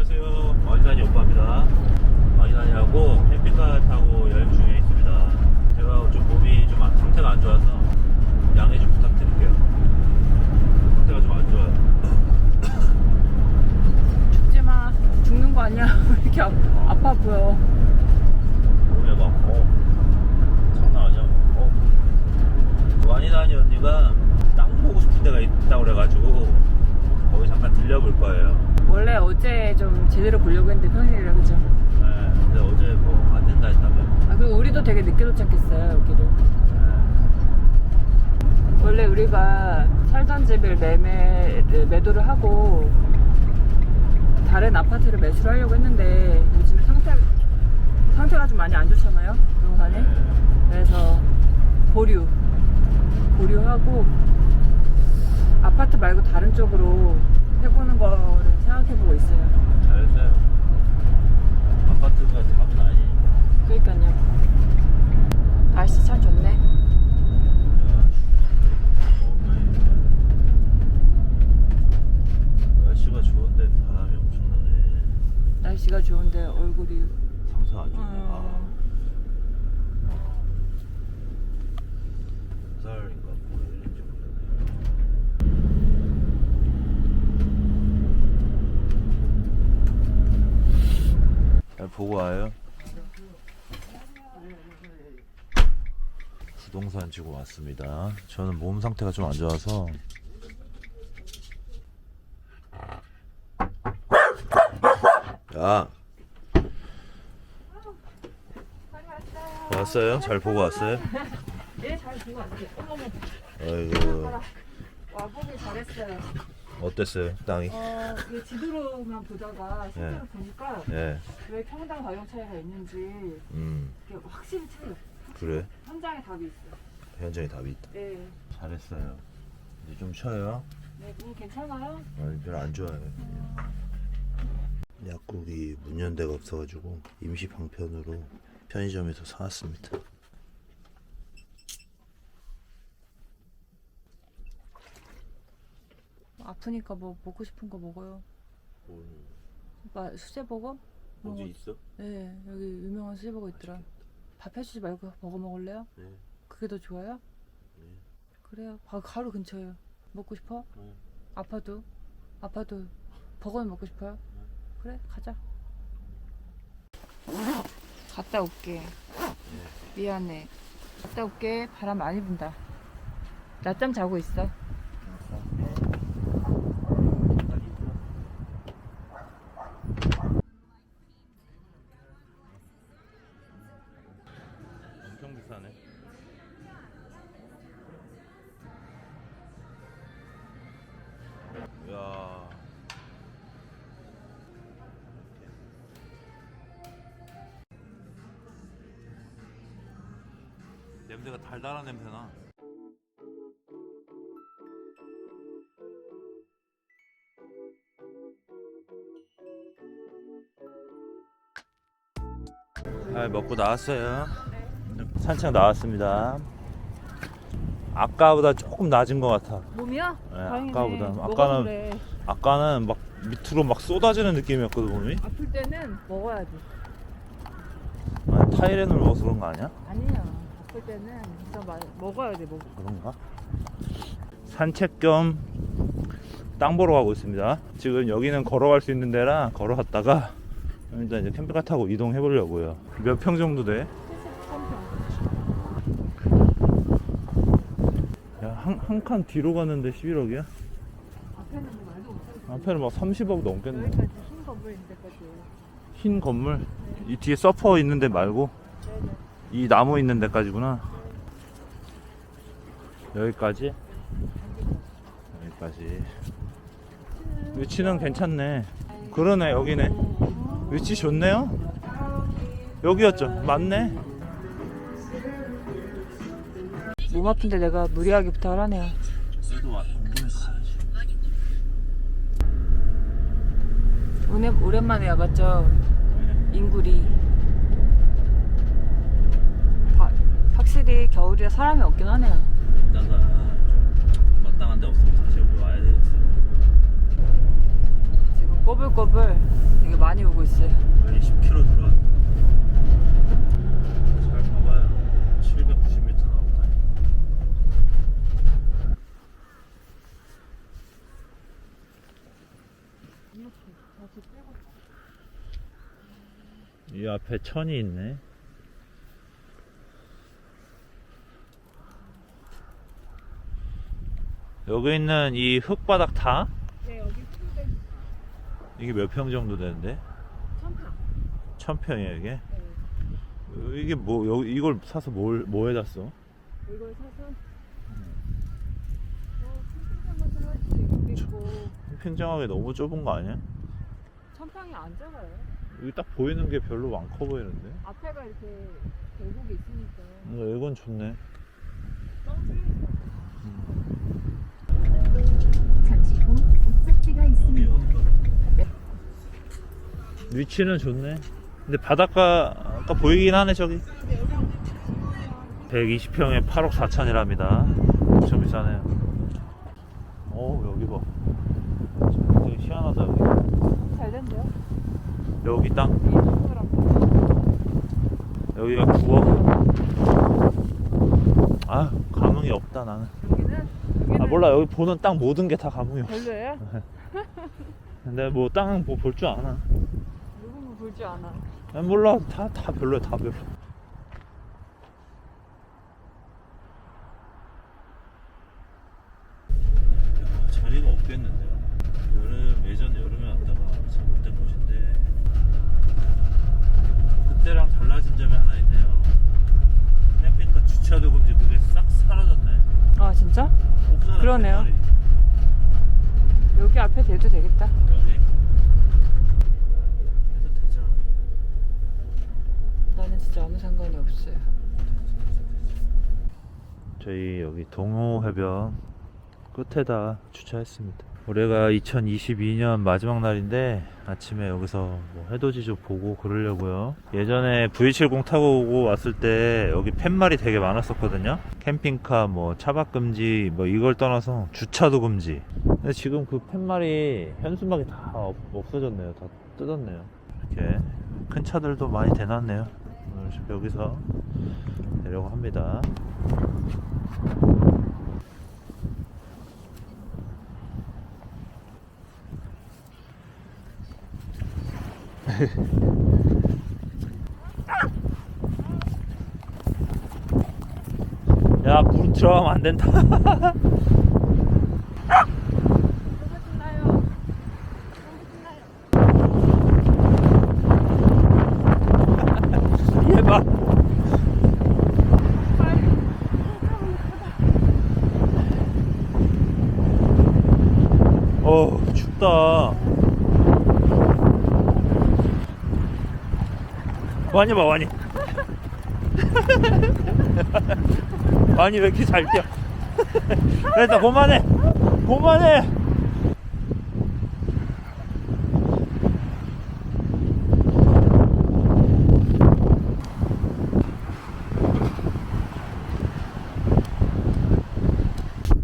안녕하세요. 마이다니 오빠입니다. 마이다니하고 캠핑카 타고 여행 중에 있습니다. 제가 좀 몸이 좀 안- 상태가 안 좋아서 양해 좀 부탁드릴게요. 상태가 좀 안 좋아요. 죽지 마. 죽는 거 아니야? 왜 이렇게 아, 아파 보여? 몸에 막, 어, 장난 아니야. 어. 마이다니 언니가 땅 보고 싶은 데가 있다고 그래가지고 거기 잠깐 들려볼 거예요. 원래 어제 좀 제대로 보려고 했는데 평일이라 그죠? 네, 근데 어제 뭐 안 된다 했다며. 아 그리고 우리도 되게 늦게 도착했어요 여기를. 네. 원래 우리가 살던 집을 매매를 매도를 하고 다른 아파트를 매수를 하려고 했는데 요즘에 상태 상태가 좀 많이 안 좋잖아요 부동산이. 네. 그래서 보류 보류하고 아파트 말고 다른 쪽으로 해보는 거를 생각해보고 있어요. 잘했어요. 아파트가 답은 아니. 그러니까요. 날씨 참 좋네. 날씨가 좋은데 바람이 엄청나네. 날씨가 좋은데 얼굴이 상상 안 좋네. 어. 아. 몇 살인가 뭐 이런지 모르겠네. 잘 보고 와요. 부동산 지고 왔습니다. 저는 몸 상태가 좀 안 좋아서 야 왔어요? 잘 보고 왔어요? 예, 잘 보고 왔어요. 어머머, 아이고 와보길 잘했어요. 어땠어요 땅이? 어, 이 지도로만 보다가 실제로 네. 보니까 예, 왜 평당 가격 차이가 있는지 음 이게 확실히 차이. 그래 현장에 답이 있어요. 현장에 답이 있다. 네, 잘했어요. 이제 좀 쉬어요. 네, 음, 괜찮아요. 아니 별로 안 좋아요. 약국이 문연 데가 없어가지고 임시 방편으로 편의점에서 사왔습니다. 아프니까 뭐 먹고 싶은 거 먹어요. 오빠 수제버거? 어디 있어? 네, 여기 유명한 수제버거 있더라. 밥 해주지 말고 버거 먹을래요? 네. 그게 더 좋아요? 네. 그래요. 바, 바로 근처예요. 먹고 싶어? 네. 아파도? 아파도 버거는 먹고 싶어요? 그래, 가자. 갔다 올게. 미안해. 갔다 올게. 바람 많이 분다. 낮잠 자고 있어. 달달한 냄새나. 아, 먹고 나왔어요. 산책 나왔습니다. 아까보다 조금 낮은 것 같아. 몸이야? 네, 다행이네. 아까보다. 아까는- 그래. 아까는 막 밑으로 막 쏟아지는 느낌이었거든 몸이. 아플 때는 먹어야지. 타이레놀 먹어서 그런 거 아니야? 아니야. 아플 때는 진짜 많이 먹어야 돼, 먹어. 그런가? 산책 겸 땅 보러 가고 있습니다. 지금 여기는 걸어갈 수 있는 데라 걸어갔다가 일단 이제 캠핑카 타고 이동해 보려고요. 몇 평 정도 돼? 73평. 야, 한, 한 칸 뒤로 갔는데 11억이야? 앞에는 뭐 말도 못하고 앞에는 막 30억 넘겠네. 여기까지 흰 건물 있는 데까지. 흰 건물? 이 뒤에 서퍼 있는 데 말고. 이 나무 있는 데까지구나. 여기까지? 여기까지. 위치는 괜찮네. 그러네, 여기네. 위치 좋네요? 여기였죠? 맞네? 몸 아픈데 내가 무리하게 부탁을 하네요. 오늘 오랜만에 와봤죠. 인구리. 바- 확실히 겨울이라 사람이 없긴 하네요. 이따가 좀 마땅한 데 없으면 다시 여기 와야 되겠어요. 지금 꼬불꼬불 되게 많이 오고 있어요. 거의 10km 들어왔. 잘 봐봐요. 790m 나온다. 이 앞에 천이 있네. 여기 있는 이 흙바닥 다? 네 여기 풀대 이게 몇 평 정도 되는데? 천평. 천 평이야 이게? 네. 이게 뭐 여기 이걸 사서 뭘 뭐에다 써? 이걸 사서 있고 캠핑장하기 너무 좁은 거 아니야? 천평이 안 작아요. 여기 딱 보이는 게 별로 많고 보이는데? 앞에가 이렇게 계곡이 있으니까 어, 이건 좋네. 잠시 후 목적지가 있습니다. 위치는 좋네. 근데 바닷가 아까 보이긴 하네 저기. 120평에 8억 4천이랍니다. 엄청 비싸네요. 어 여기 봐. 되게 희한하다 여기. 잘 된대요. 여기 땅. 여기가 9억. 아 감흥이 없다 나는. 몰라 여기 보는 땅 모든 게 다 감흥이 없어. 별로예요? 근데 뭐 땅 뭐 볼 줄 아나. 누구는 볼줄 아나. 아, 몰라 다 다 별로야 다 별로. 자리가 없겠는데요. 여름 예전에 여름에 왔다가 잘못된 곳인데 그때랑 달라진 점이 하나 있네요. 캠핑카 주차도 금지 그게 싹 사라졌네. 아 진짜? 그러네요. 여기 앞에 대도 되겠다. 여기 해도 되죠. 나는 진짜 아무 상관이 없어요. 저희 여기 동호 해변 끝에다 주차했습니다. 올해가 2022년 마지막 날인데 아침에 여기서 뭐 해돋이 좀 보고 그러려고요. 예전에 V70 타고 오고 왔을 때 여기 팻말이 되게 많았었거든요. 캠핑카 뭐 차박 금지 뭐 이걸 떠나서 주차도 금지. 근데 지금 그 팻말이 현수막이 다 없, 없어졌네요. 다 뜯었네요. 이렇게 큰 차들도 많이 대놨네요. 오늘 여기서 내려고 합니다. 야, 물 들어가면 안 된다. 얘 봐. 어, 춥다. 와니 봐, 와니. 와니 왜 이렇게 잘 뛰어? 됐다, 그만해. 그만해.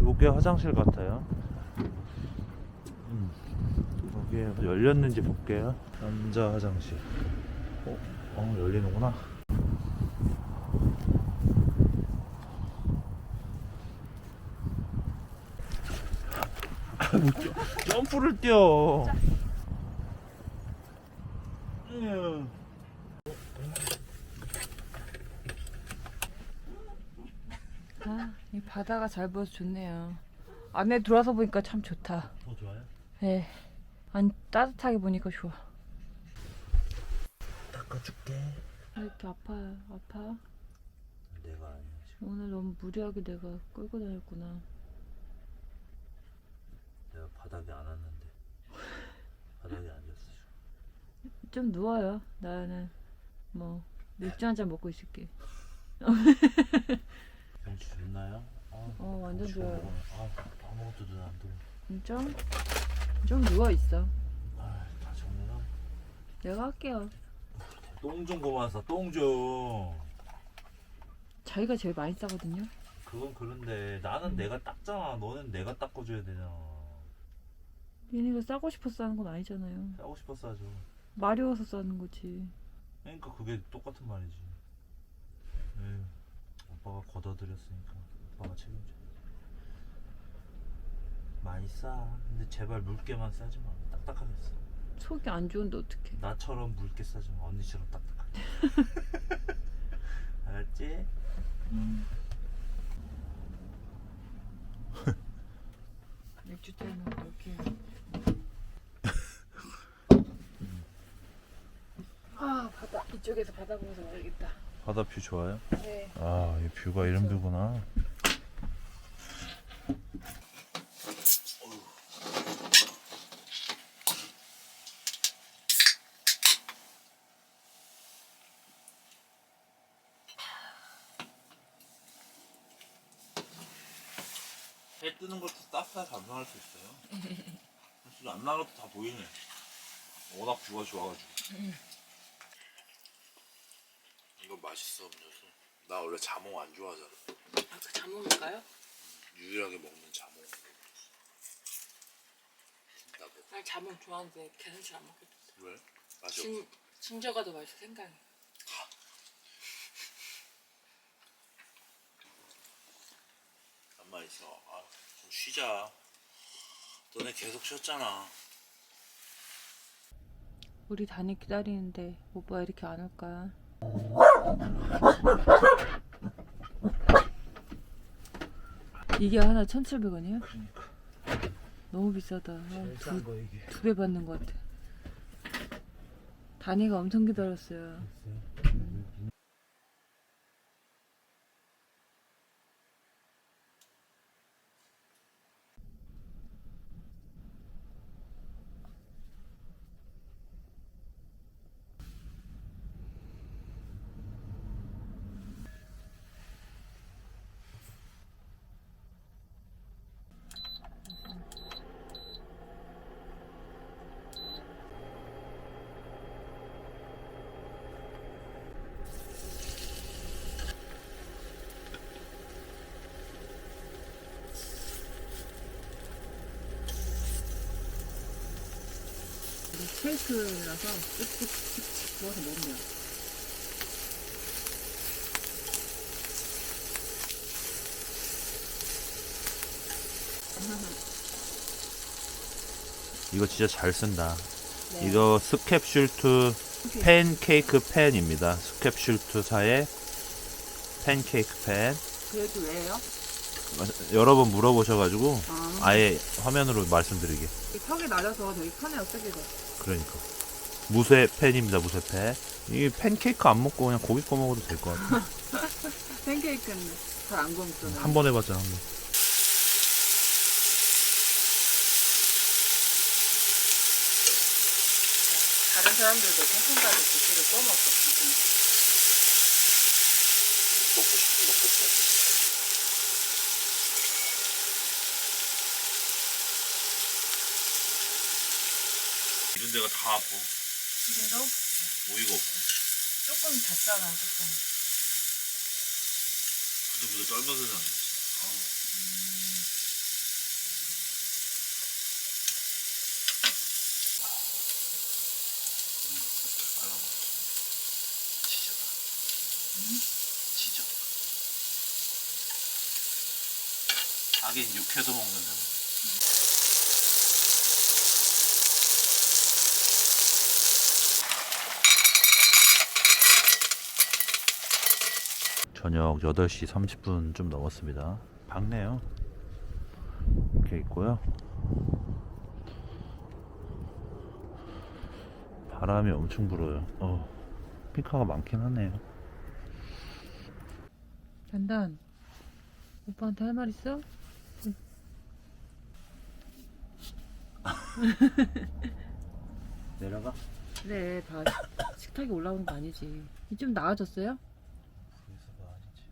요게 화장실 같아요. 음, 여기에 열렸는지 볼게요. 남자 화장실. 어, 어 열리는구나. 점- 점프를 뛰어. 으. 아, 이 바다가 잘 보여서 좋네요. 안에 들어와서 보니까 참 좋다. 더 좋아요? 네. 안 따뜻하게 보니까 좋아. 닦아줄게. 왜 이렇게 아파요? 아파? 내가 아니야 지금. 오늘 너무 무리하게 내가 끌고 다녔구나. 내가 바닥에 안 왔는데. 바닥에 앉았어. 지금. 좀 누워요. 나는 뭐 맥주 한 잔 먹고 있을게. 경치 좋나요? 아, 어, 완전 경치 좋아요. 좋아. 아, 아무것도 눈안 들어. 좀, 좀 누워 있어. 아, 다 정리나? 내가 할게요. 똥 좀 고마서 똥 좀. 자기가 제일 많이 싸거든요. 그건 그런데 나는 내가 닦잖아. 너는 내가 닦아줘야 되잖아. 얘네가 싸고 싶어서 싸는 건 아니잖아요. 싸고 싶어서 하죠. 마려워서 싸는 거지. 그러니까 그게 똑같은 말이지. 에휴, 오빠가 걷어들였으니까 오빠가 책임져. 많이 싸. 근데 제발 묽게만 싸지 마. 딱딱하게 싸. 속이 안 좋은데 어떡해. 나처럼 묽게 싸지 마. 언니처럼 딱딱하게. 알았지? 맥주 때문에 이렇게. 아 바다 이쪽에서 바다 보면서 먹야겠다. 바다 뷰 좋아요? 네. 아, 이 뷰가 이런 뷰구나. 해 뜨는 것도 따뜻하게 감상할 수 있어요. 사실 안 나가도 다 보이네. 워낙 뷰가 좋아가지고. 이거 맛있어 음료수. 나 원래 자몽 안 좋아하잖아. 아까 자몽일까요? 유일하게 먹는 자몽. 나도 난 자몽 좋아하는데 계란찜 안 먹겠다. 왜? 맛이 진 진저가 더 맛있어 생각이. 가만 있어. 아, 좀 쉬자. 너네 계속 쉬었잖아. 우리 단이 기다리는데 오빠 이렇게 안 올까? 이게 하나 1,700원이야? 너무 비싸다. 두, 거. 두배 받는 것 같아. 단이가 엄청 기다렸어요. 쉐이크라서 쓱쓱쓱 부어서 먹으면 이거 진짜 잘 쓴다. 네. 이거 스캡슐트 팬케이크 팬입니다. 스캡슐트사의 팬케이크 팬. 그래도 왜요? 여러 번 물어보셔가지고 아, 아예 화면으로 말씀드리게. 이 턱이 낮아서 되게 편해요 쓰기가. 그러니까 무쇠 팬입니다. 무쇠 팬. 이 팬케이크 안 먹고 그냥 고기 꺼 먹어도 될 것 같아. 팬케이크는 잘안 구웠잖아요. 한 번 해봤잖아. 한 번. 다른 사람들도 팬케이크를 고기를 꺼 먹고 무슨 먹고 싶으면 먹겠어. 이런 데가 다 아파. 그래도 오이가 없어. 조금 잤잖아 조금. 부들부들 떨면서 자는 거지. 빨간 거. 지져라. 지져. 하긴 육회도 먹는데. 저녁 8시 30분 좀 넘었습니다. 밝네요. 이렇게 있고요. 바람이 엄청 불어요. 어, 피카가 많긴 하네요. 단단. 오빠한테 할 말 있어? 내려가? 그래 다 식탁에 올라오는 거 아니지. 좀 나아졌어요? 그래서가 아니지.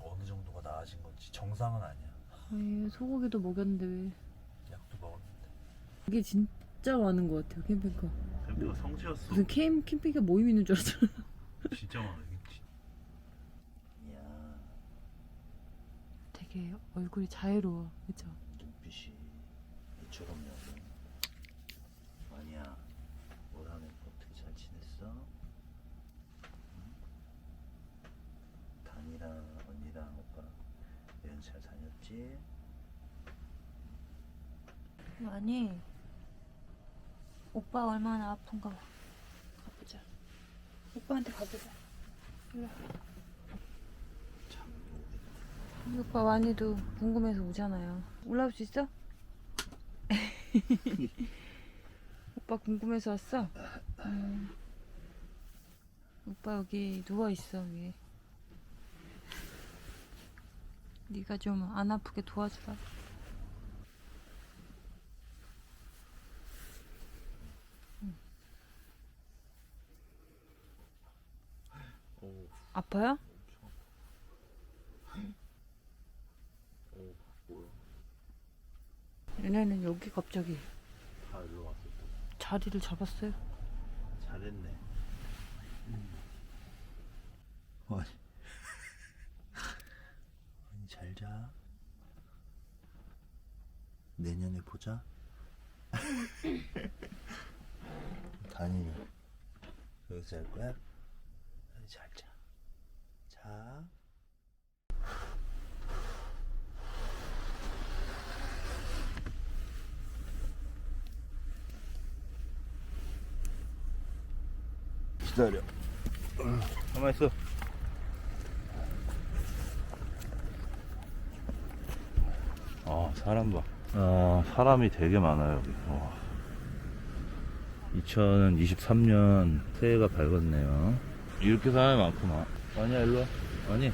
어느 정도가 나아진 건지 정상은 아니야. 왜 소고기도 먹였는데 왜? 약도 먹었는데. 이게 진짜 많은 것 같아요 캠핑카. 캠핑가 성지였어. 무슨 캠 캠핑카 모임 있는 줄 알았잖아. 진짜 많아. 이게 진- 이야, 되게 얼굴이 자유로워, 그죠? 눈빛이 여기 아니야 올한해 어떻게 잘 지냈어? 응? 단이랑 언니랑 오빠 여행 잘 다녔지? 아니 오빠 얼마나 아픈가 봐. 가보자. 오빠한테 가보자. 참 우리 오빠 많이도 궁금해서 오잖아요. 올라올 수 있어? 오빠 궁금해서 왔어? 음. 오빠 여기 누워 있어 위에. 네가 좀 안 아프게 도와주라. 오, 아파요? 오 뭐야 얘네는 여기 갑자기 다 일로 왔어 또 자리를 잡았어요. 잘했네 아니 아니 잘 자 내년에 보자 다니는 여기서 잘 거야? 자 기다려. 가만 있어. 아 사람 봐. 아, 사람이 되게 많아요 여기 와. 2023년 새해가 밝았네요. 이렇게 사람이 많구나 아니야 일로 와 아니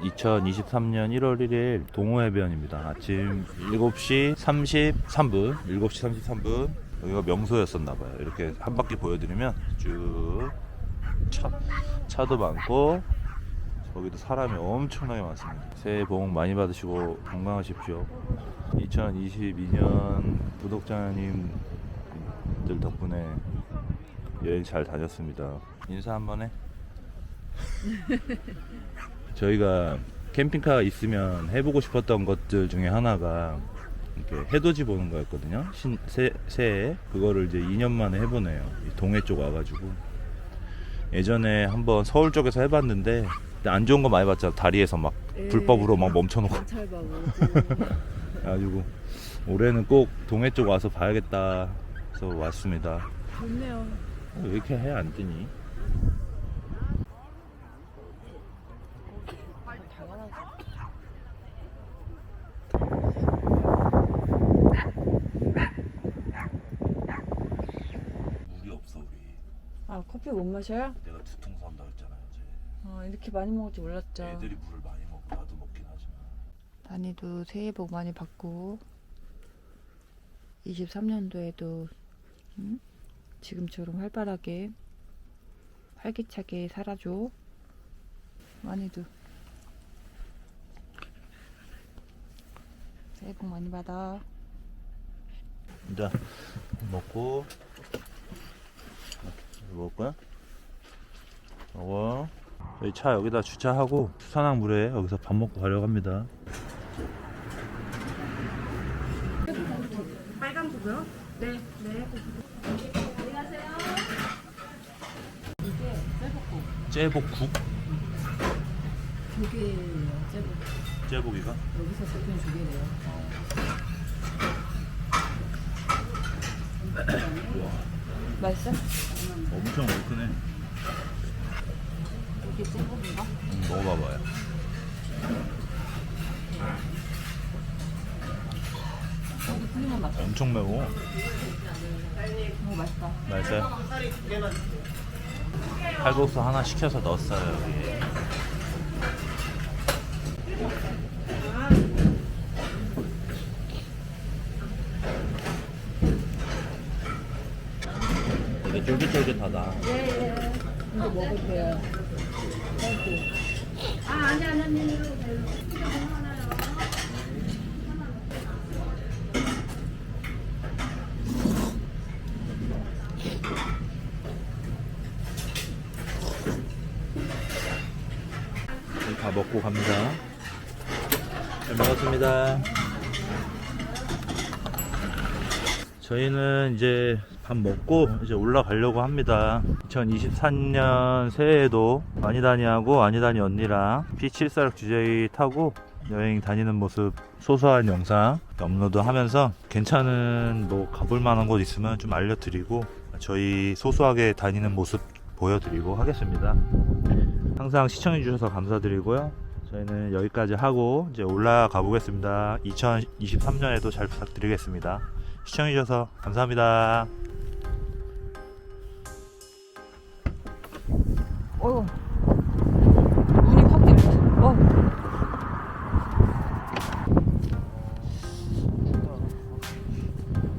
2023년 1월 1일 동호해변입니다. 아침 7시 33분, 7시 33분. 여기가 명소였었나봐요. 이렇게 한 바퀴 보여드리면 쭉 차, 차도 많고 저기도 사람이 엄청나게 많습니다. 새해 복 많이 받으시고 건강하십시오. 2022년 구독자님들 덕분에 여행 잘 다녔습니다. 인사 한번 해. 저희가 캠핑카가 있으면 해보고 싶었던 것들 중에 하나가 이렇게 해돋이 보는 거였거든요. 신, 새, 새해 그거를 이제 2년 만에 해보네요. 이 동해 쪽 와가지고 예전에 한번 서울 쪽에서 해봤는데 안 좋은 거 많이 봤잖아. 다리에서 막 불법으로 막 멈춰놓고 그래가지고 올해는 꼭 동해 쪽 와서 봐야겠다 해서 왔습니다. 좋네요. 왜 이렇게 해 안 뜨니? 물이 없어 우리. 아 커피 못 마셔요? 내가 두통 산다 했잖아 어제. 아 이렇게 많이 먹을 줄 몰랐죠. 애들이 물을 많이 먹고 나도 먹긴 하지만. 단이도 새해 복 많이 받고 23년도에도 음? 지금처럼 활발하게 활기차게 살아줘 많이도 새해 복 많이 받아 자 먹고 먹을 거야? 먹어. 저희 차 여기다 주차하고 수산항 물에 여기서 밥 먹고 가려고 합니다. 빨간색으로? 네, 네. 째복국? 조개예요, 제복. 째복이가? 여기서 잡힌 조개래요. 맛있어? 엄청 얼큰해. 이게 제복인가? 음, 먹어봐봐요. 맛있어 엄청 매워. 오 맛있다 맛있어요? 칼국수 하나 시켜서 넣었어요 여기. 되게 쫄깃쫄깃하다. 이거 먹을게요. 다 먹고 갑니다. 잘 먹었습니다. 저희는 이제 밥 먹고 이제 올라가려고 합니다. 2024년 새해에도 와니다니하고 와니다니 언니랑 P74 GJ 타고 여행 다니는 모습 소소한 영상 업로드 하면서 괜찮은 뭐 가볼 만한 곳 있으면 좀 알려드리고 저희 소소하게 다니는 모습 보여드리고 하겠습니다. 항상 시청해주셔서 감사드리고요. 저희는 여기까지 하고 이제 올라가 보겠습니다. 2023년에도 잘 부탁드리겠습니다. 시청해주셔서 감사합니다. 어휴. 눈이 확 띄네. 어.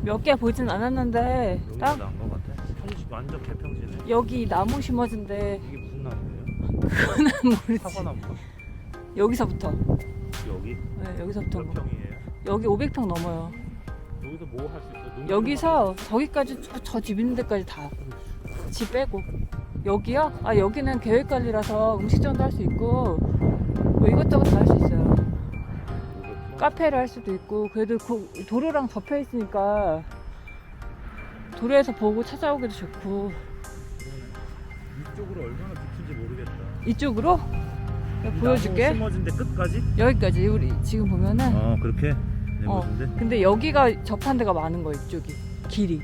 몇개 보진 않았는데 딱 나은 것 같아. 평지 완전 개평지네. 여기 나무 심어진데 이게 무슨 나무예요? 그거는 모르지. 사과나무가? 여기서부터. 여기 네, 여기서부터. 몇 평이에요? 여기 500평 넘어요. 여기서 뭐 할 수 있어? 여기서 저기까지 저집 있는 데까지 다. 집 빼고. 여기요? 아 여기는 계획 관리라서 음식점도 할 수 있고 뭐 이것저것 다 할 수 있어요. 뭐 카페를 할 수도 있고 그래도 그 도로랑 덮여 있으니까 도로에서 보고 찾아오기도 좋고 이쪽으로 얼마나 깊은지 모르겠다. 이쪽으로 보여줄게 심어진 데 끝까지? 여기까지 우리 지금 보면은 어 그렇게 내 어. 근데 여기가 접한 데가 많은 거야 이쪽이 길이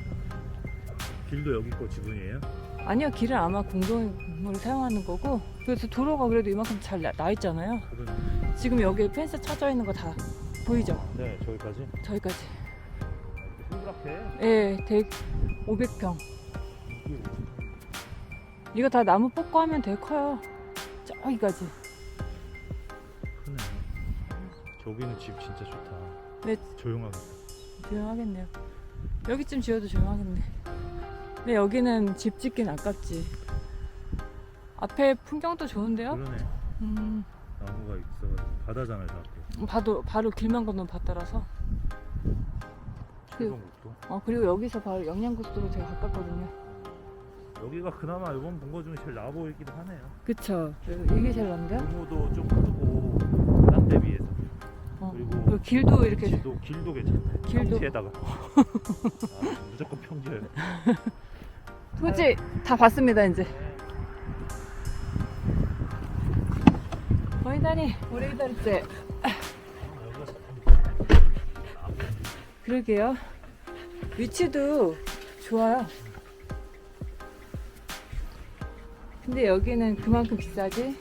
길도 여기 거 지분이에요? 아니요 길은 아마 공동으로 사용하는 거고 그래서 도로가 그래도 이만큼 잘나 있잖아요 그러네. 지금 여기 펜스 쳐져 있는 거 다 보이죠 네 저기까지. 저기까지 동그랗게. 예, 대 500평 이거 다 나무 뽑고 하면 되게 커요 저기까지 크네. 저기는 집 진짜 좋다. 네. 조용하게. 조용하겠네요. 여기쯤 지어도 조용하겠네. 근데 여기는 집 짓긴 아깝지. 앞에 풍경도 좋은데요? 그러네. 음, 나무가 있어가지고 바다잖아요, 다. 앞에. 바로, 바로 길만 건너면 바다라서. 그- 최성국도. 어, 그리고 여기서 바로 영양고속도로 되게 가깝거든요. 여기가 그나마 이번 본 거 중에 제일 나아 보이기도 하네요. 그쵸. 이게 제일 난데요? 규모도 좀 크고 딴데 비해서. 어. 그리고 그리고 길도 이렇게. 길도 길도 괜찮네. 길도. 평지에다가. 아, 무조건 평지예요. 토지 다 봤습니다, 이제. 어이다니, 오래 기다렸지? 그러게요. 위치도 좋아요. 근데 여기는 그만큼 비싸지?